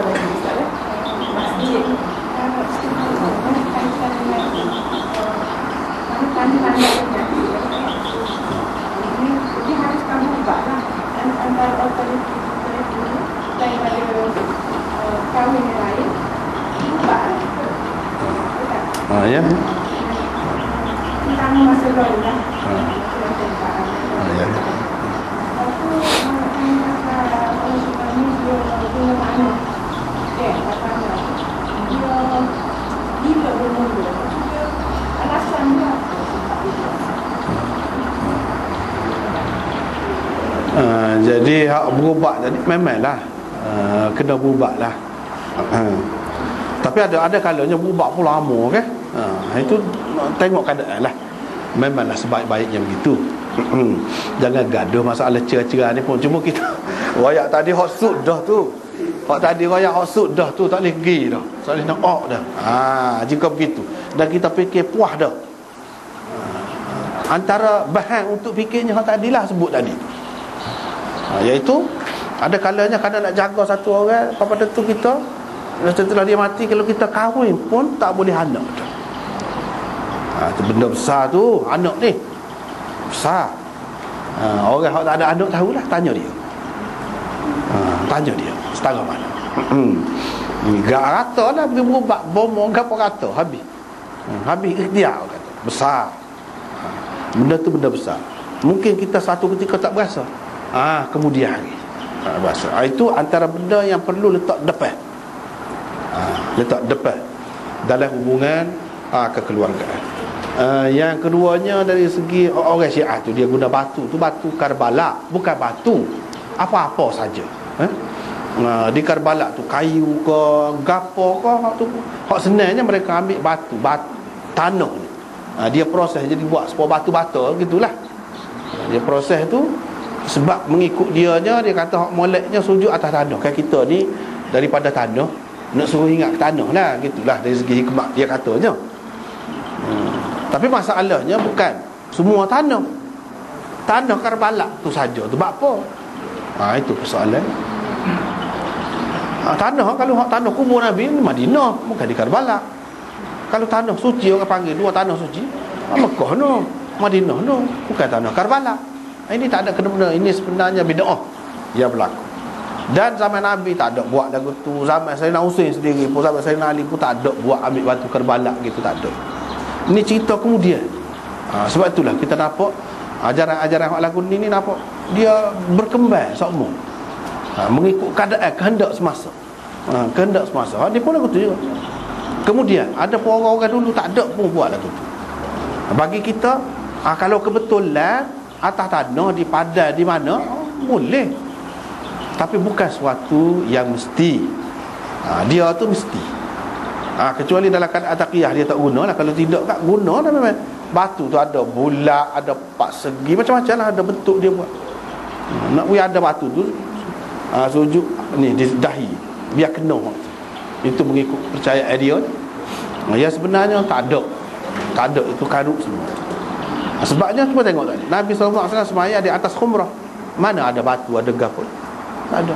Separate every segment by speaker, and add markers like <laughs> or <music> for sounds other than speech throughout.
Speaker 1: lagi Ustaz ya. Masjid. Jadi harus kamu ubah lah antara alternatif daripada kahwin yang lain ubah lah.
Speaker 2: Ha ya.
Speaker 1: Tentang masa lalu lah.
Speaker 2: Ha. Ha ya.
Speaker 1: Aku orang dia mana?
Speaker 2: Uh, jadi hak berubah tadi memanglah uh, kena berubah lah. Uh, tapi ada ada kalanya berubah pun lama kan. Uh, itu tengok keadaan lah. Memanglah sebaik-baiknya begitu. <clears throat> Jangan gaduh masalah cerah-cerah ni pun Cuma kita <laughs> Wayak tadi hot suit dah tu Hak tadi wayak hot suit dah tu Tak boleh pergi dah. Tak boleh nak ok dah. Ha, Jika begitu. Dan kita fikir puas dah. Antara bahan untuk fikirnya Hak tadi lah sebut tadi. Ha, Iaitu Ada kalanya Kerana nak jaga satu orang Pada tu kita Setelah dia mati Kalau kita kahwin pun Tak boleh anak dah ha, Itu benda besar tu Anak ni. Besar. Ha, orang yang tak ada anak tahulah tanya dia. Ha, tanya dia setara mana gak rata lah pergi berubat bomo gak apa kata habis. Ha, habis ikhtiar kata. Besar. Ha, benda tu benda besar. Mungkin kita satu ketika tak berasa. Ah ha, kemudian hari tak berasa. Ha, itu antara benda yang perlu letak depan. Ha, letak depan dalam hubungan ha, kekeluargaan. Uh, yang keduanya dari segi orang Syiah tu dia guna batu. Tu batu Karbala bukan batu. Apa-apa saja. Eh? Uh, di Karbala tu kayu ke gapo ke hak tu hak senangnya mereka ambil batu batu tanah ni uh, dia proses jadi buat sebuah batu bata gitulah uh, dia proses tu sebab mengikut dianya dia kata hak moleknya sujud atas tanah kan kita ni daripada tanah nak suruh ingat ke tanah lah gitulah dari segi hikmat dia katanya hmm. Tapi masalahnya bukan semua tanah. Tanah Karbala tu saja tu apa? Ha itu persoalan. Ha, tanah kalau hak tanah kubur Nabi ni Madinah bukan di Karbala. Kalau tanah suci orang panggil dua tanah suci, ha, Mekah no, Madinah no, bukan tanah Karbala. Ha, ini tak ada kena-mena ini sebenarnya bid'ah yang berlaku. Dan zaman Nabi tak ada buat lagu tu Zaman Sayyidina Hussein sendiri pun Zaman Sayyidina Ali pun tak ada buat ambil batu Karbala gitu tak ada ini cerita kemudian ha, Sebab itulah kita nampak Ajaran-ajaran yang lagu ni ni nampak Dia berkembang semua ha, Mengikut keadaan kehendak semasa. Ha, Kehendak semasa. Ha, Dia pun lagu tu juga Kemudian ada pun orang-orang dulu tak ada pun buat lagu tu. Ha, Bagi kita ha, Kalau kebetulan Atas tanah di padan di mana Boleh. Tapi bukan suatu yang mesti. Ha, Dia tu mesti. Ha, kecuali dalam keadaan taqiyah dia tak guna lah. Kalau tidak tak guna dah memang. Batu tu ada bulat ada pak segi macam-macam lah ada bentuk dia buat. Ha, nak ada batu tu ha, sujud ni di dahi. Biar kena itu mengikut percaya dia ha, yang sebenarnya tak ada. Tak ada itu karut semua. Ha, sebabnya cuba tengok tadi. Nabi SAW semaya di atas khumrah. Mana ada batu ada gapun tak ada.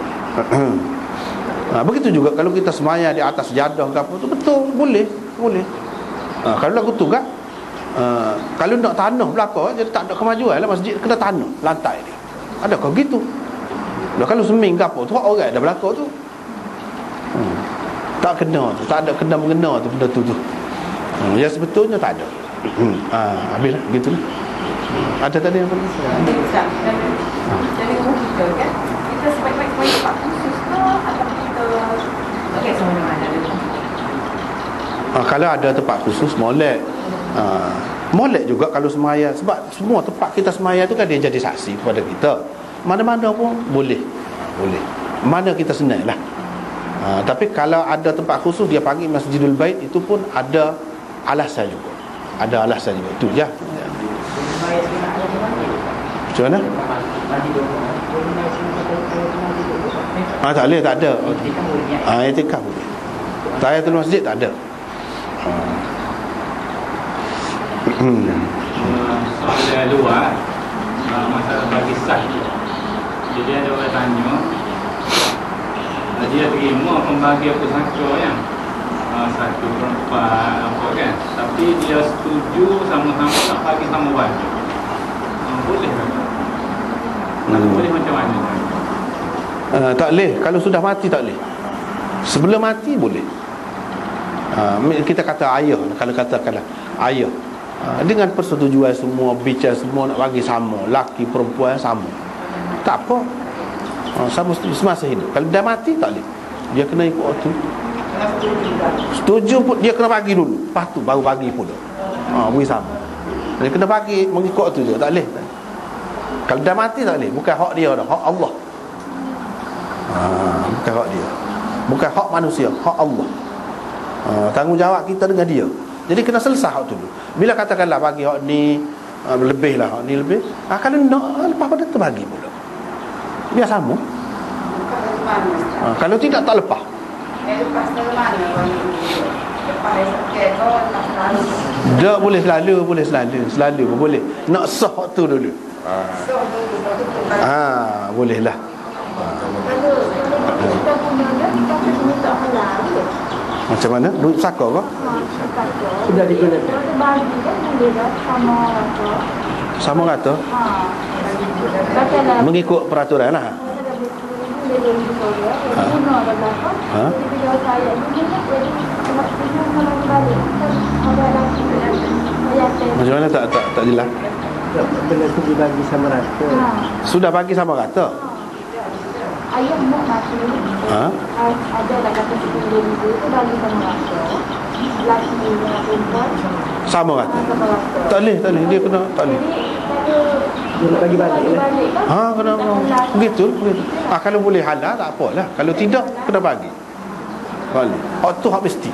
Speaker 2: Ha, <clears throat> begitu juga kalau kita semaya di atas jadah ke tu betul. Boleh boleh. Ha, kalau lagu tu kan ha, kalau nak tanah belaka jadi tak ada kemajuan lah. Masjid kena tanah lantai dia. Ada kau gitu. Lah kalau seming ke apa tu orang dah belaka tu. Hmm. Tak kena tu, tak ada kena mengena tu benda tu tu. Hmm, ya sebetulnya tak ada. Hmm. Ha, habislah gitu lah. Ada tadi apa? Ada. Jadi kita kan kita sebaik-baik sebaik Ha, kalau ada tempat khusus molek ha, molek juga kalau semaya sebab semua tempat kita semaya tu kan dia jadi saksi kepada kita mana-mana pun boleh ha, boleh mana kita senang lah ha, tapi kalau ada tempat khusus dia panggil masjidul bait itu pun ada alasan juga ada alasan juga itu je macam mana Ah tak boleh tak ada. Ah etikaf boleh. Tahiyatul masjid tak ada. <clears throat>
Speaker 3: Hmm. Soalan luar Masalah bagi sah Jadi ada orang tanya dia terima pembagian pusaka yang uh, satu perempat apa kan? Tapi dia setuju sama-sama tak bagi sama baju uh, boleh kan
Speaker 2: Hmm.
Speaker 3: boleh macam mana?
Speaker 2: Uh, tak boleh. Kalau sudah mati tak boleh. Sebelum mati boleh. Uh, Kita kata ayah. Kalau katakanlah ayah. Uh, Dengan persetujuan semua Bicara semua nak bagi sama. Laki perempuan sama Tak apa? Uh, Sama semasa hidup. Kalau dah mati tak boleh. Dia kena ikut waktu. Setuju pun Dia kena bagi dulu. Lepas tu baru bagi pula. Uh, Beri sama. Dia kena bagi Mengikut waktu juga Tak boleh. Kalau dah mati tak boleh. Bukan hak dia dah Hak Allah. Ha, Bukan hak dia. Bukan hak manusia Hak Allah. Ha, Tanggungjawab kita dengan dia. Jadi kena selesai hak tu dulu. Bila katakanlah bagi hak ni ha, Lebih lah hak ni lebih ha, Kalau nak Lepas pada tu bagi pula Biar sama ha, Kalau tidak tak lepas
Speaker 1: tak.
Speaker 2: Tak boleh selalu Boleh selalu Selalu boleh Nak sah tu dulu
Speaker 1: tu.
Speaker 2: ha, Boleh lah? Macam mana? Duit pusaka ke?
Speaker 4: Ha.
Speaker 5: Sudah digunakan.
Speaker 4: Kan sama tu.
Speaker 2: Sama kata
Speaker 4: Ha.
Speaker 2: Mengikut peraturan lah Ha. Ha. Macam mana tak tak tak jelas
Speaker 5: Benda tu dibagi sama rata.
Speaker 2: Sudah bagi sama kata
Speaker 4: Ayah nak mati.
Speaker 2: Ha?
Speaker 4: Ada kata sepuluh ribu tu bagi sama rata. Laki dengan perempuan
Speaker 2: Sama kata
Speaker 4: sama rata.
Speaker 2: Tak boleh, tak boleh. Dia kena, tak boleh.
Speaker 5: Dia nak bagi balik
Speaker 4: balik kan
Speaker 2: Ha, kena begitu, begitu. Ah kalau boleh halal tak apalah. Kalau tidak kena bagi. Boleh. Hak tu hak mesti.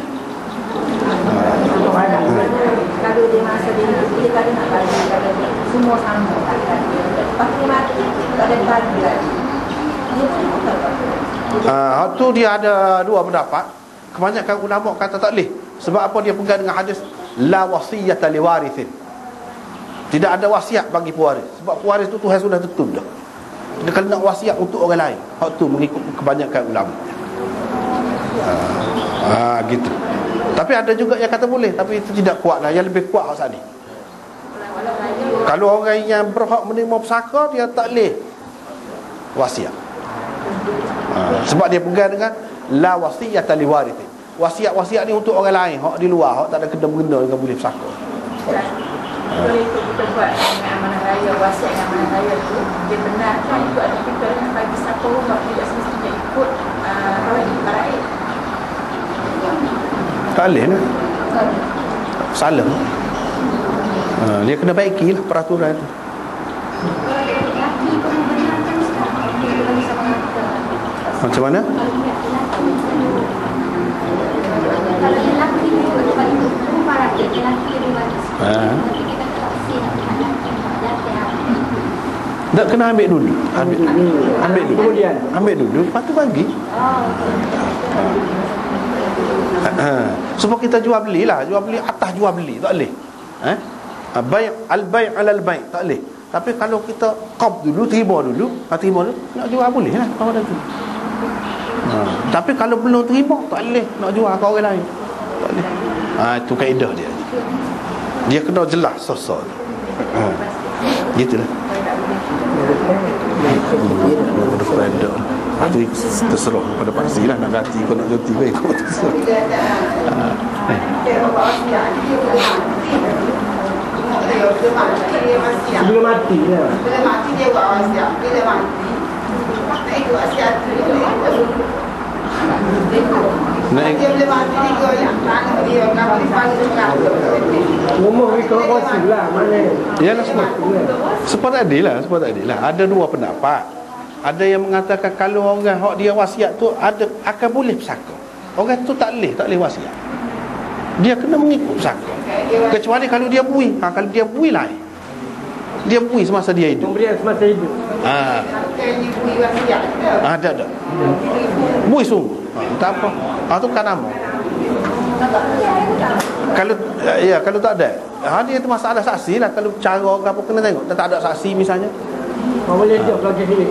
Speaker 1: Kalau dia masa dia hidup, dia tak ada nak bagi kalau dia semua sama tak ada. Lepas dia mati, tak ada bagi lagi. Dia pun tak bagi.
Speaker 2: Ah hak tu dia ada dua pendapat. Kebanyakan ulama kata tak boleh. Sebab apa dia pegang dengan hadis la wasiyata liwarithin. Tidak ada wasiat bagi pewaris. Sebab pewaris tu Tuhan sudah tutup dah. Dia kalau nak wasiat untuk orang lain. Hak tu mengikut kebanyakan ulama. Ah, ah gitu. Tapi ada juga yang kata boleh Tapi itu tidak kuat lah Yang lebih kuat hak tadi Kalau orang yang berhak menerima pesaka Dia tak boleh Wasiat ha, Sebab dia pegang dengan La wasiat li warithin Wasiat-wasiat ni untuk orang lain Hak di luar Hak tak ada kena-mengena dengan boleh pesaka
Speaker 1: Kalau ikut kita buat dengan amanah raya, wasiat dengan amanah raya tu, dia benarkan itu ada kita bagi satu rumah tidak semestinya ikut uh, kawin paraid.
Speaker 2: Tak boleh lah Salah ha, Dia kena baiki lah peraturan tu. Macam mana?
Speaker 4: Kalau lelaki bagi lelaki dia bagi.
Speaker 2: Ha.
Speaker 4: Tapi kita tak sih nak lelaki jatuh.
Speaker 2: Tak kena ambil dulu. Ambil, ambil dulu.
Speaker 5: Kemudian?
Speaker 2: Ambil dulu. Lepas tu bagi. Ha. Supaya kita jual beli lah. Jual beli atas jual beli. Tak boleh. Eh? Ha, Baik Al-baik alal baik Tak boleh. Tapi kalau kita Kop dulu Terima dulu. Ha, Terima dulu. Nak jual boleh lah. Kalau ada tu? Ha. Tapi kalau belum terima Tak boleh Nak jual ke orang lain. Tak boleh. Ha, Itu kaedah dia. Dia kena jelas Sosok ha. Gitulah Pada Itu terserah pada pasti lah Nak ganti kau nak ganti baik kau terserah
Speaker 1: buat wasiat, buat dia mati, wasiat.
Speaker 5: Sebelum mati lah
Speaker 1: dia buat wasiat, bila mati tak ikut wasiat dia ikut. Dia mati dia, panggil kata.
Speaker 5: Ngomong ikut rasul lah Mana?
Speaker 2: Yalah semua Sebab tak adil lah Sebab tak adil lah. Ada dua pendapat. Ada yang mengatakan Kalau orang hak dia wasiat tu ada Akan boleh pesaka Orang tu tak boleh Tak boleh wasiat. Dia kena mengikut pesaka Kecuali kalau dia bui. Ha, Kalau dia bui lain. Dia bui semasa dia hidup.
Speaker 5: Pemberian semasa hidup
Speaker 2: ha,
Speaker 1: wasiat.
Speaker 2: ha, Ada ada. Bui sungguh ha, Tak apa. Ha, tu kan nama. Kalau ya kalau tak ada. Ha, dia tu masalah saksi lah. Kalau cara ke apa kena tengok tak ada saksi misalnya.
Speaker 5: Kau boleh dia pelajari sini